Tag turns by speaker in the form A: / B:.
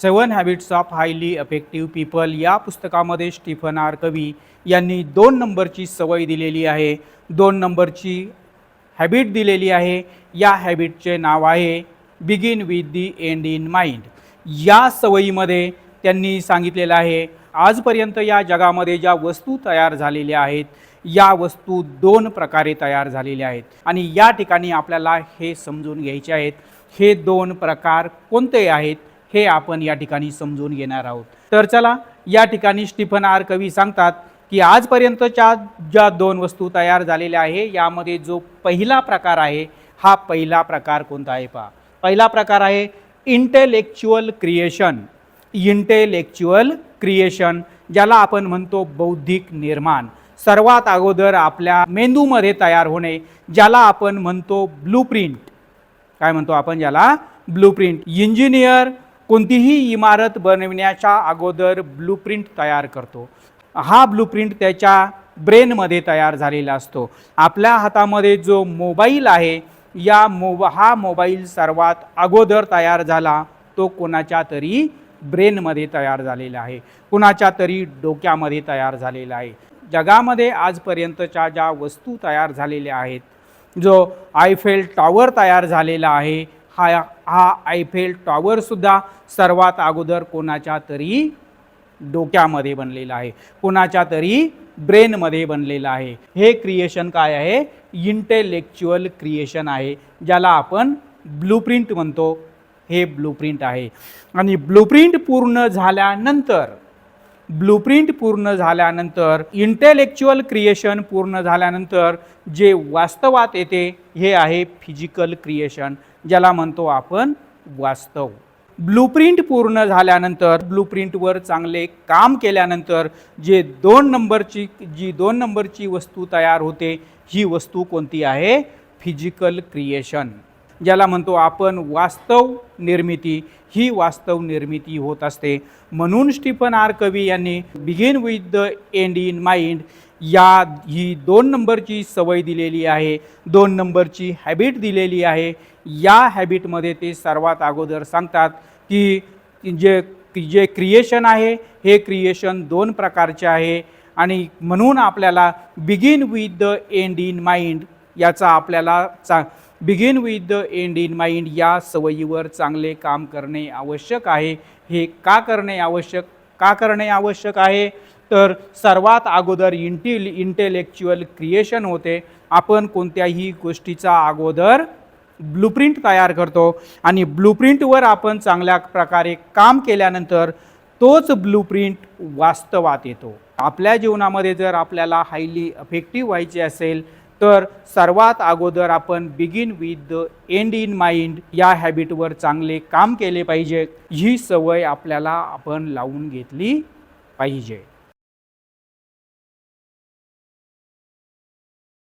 A: Seven habits of highly effective people या पुस्तकामध्ये Stephen R Covey यांनी दोन नंबरची सवय दिलेली आहे. दोन नंबरची हॅबिट दिलेली आहे. या हॅबिटचे नाव आहे begin with the end in mind या सवयीमध्ये त्यांनी सांगितलेलं आहे आजपर्यंत या जगामध्ये ज्या वस्तू तयार झालेल्या आहेत या वस्तू दोन प्रकारे तयार झालेल्या आहेत. आणि या ठिकाणी आपल्याला हे समजून घ्यायचे आहेत. हे दोन प्रकार कोणते आहेत? हे आपण या ठिकाणी समजून घेणार आहोत. तर चला या ठिकाणी स्टीफन आर कवी सांगतात की आजपर्यंतच्या ज्या दोन वस्तू तयार झालेल्या आहे यामध्ये जो पहिला प्रकार आहे हा पहिला प्रकार कोणता आहे पहा. पहिला प्रकार आहे इंटेलेक्च्युअल क्रिएशन इंटेलेक्च्युअल क्रिएशन ज्याला आपण म्हणतो बौद्धिक निर्माण. सर्वात अगोदर आपल्या मेंदूमध्ये तयार होणे ज्याला आपण म्हणतो ब्लूप्रिंट काय म्हणतो आपण ज्याला? ब्लूप्रिंट इंजिनियर कोणतीही इमारत बनविण्याच्या अगोदर ब्लूप्रिंट तयार करतो. हा ब्लूप्रिंट त्याच्या ब्रेनमध्ये तयार झालेला असतो. आपल्या हातामध्ये जो मोबाईल आहे या मोब हा मोबाईल सर्वात अगोदर तयार झाला तो कोणाच्या तरी ब्रेनमध्ये तयार झालेला आहे. कुणाच्या तरी डोक्यामध्ये तयार झालेला आहे. जगामध्ये आजपर्यंतच्या ज्या वस्तू तयार झालेल्या आहेत जो आयफेल टॉवर तयार झालेला आहे हा हा आयफेल टॉवरसुद्धा सर्वात अगोदर कोणाच्या तरी डोक्यामध्ये बनलेला आहे. कोणाच्या तरी ब्रेनमध्ये बनलेलं आहे. हे क्रिएशन काय आहे? इंटेलेक्च्युअल क्रिएशन आहे. ज्याला आपण ब्लूप्रिंट म्हणतो. हे ब्लूप्रिंट आहे. आणि ब्लूप्रिंट पूर्ण झाल्यानंतर ब्लूप्रिंट पूर्ण झाल्यानंतर इंटेलेक्च्युअल क्रिएशन पूर्ण झाल्यानंतर जे वास्तवात येते हे आहे फिजिकल क्रिएशन ज्याला म्हणतो आपण वास्तव. ब्लूप्रिंट पूर्ण झाल्यानंतर ब्लूप्रिंटवर चांगले काम केल्यानंतर जे दोन नंबरची जी दोन नंबरची वस्तू तयार होते ही वस्तू कोणती आहे? फिजिकल क्रिएशन ज्याला म्हणतो आपण वास्तव निर्मिती ही वास्तव निर्मिती होत असते. म्हणून स्टीफन आर कवी यांनी begin with the end in mind या ही दोन नंबरची सवय दिलेली आहे दोन नंबरची हॅबिट दिलेली आहे. या हॅबिटमध्ये ते सर्वात अगोदर सांगतात की जे जे क्रिएशन आहे हे क्रिएशन दोन प्रकारचे आहे. आणि म्हणून आपल्याला begin with the end in mind याचा आपल्याला चा begin with the end in mind या सवयीवर चांगले काम करणे आवश्यक आहे. हे का करणे आवश्यक? का करणे आवश्यक आहे? तर सर्वात अगोदर इंटिल इंटेलेक्च्युअल क्रिएशन होते. आपण कोणत्याही गोष्टीचा अगोदर ब्लूप्रिंट तयार करतो आणि ब्लूप्रिंटवर आपण चांगल्या प्रकारे काम केल्यानंतर तोच ब्लूप्रिंट वास्तवात येतो. आपल्या जीवनामध्ये जर आपल्याला हायली अफेक्टिव्ह व्हायचे असेल तर सर्वात अगोदर आपण begin with the end in mind या हॅबिटवर चांगले काम केले पाहिजे. ही सवय आपल्याला आपण लावून घेतली पाहिजे.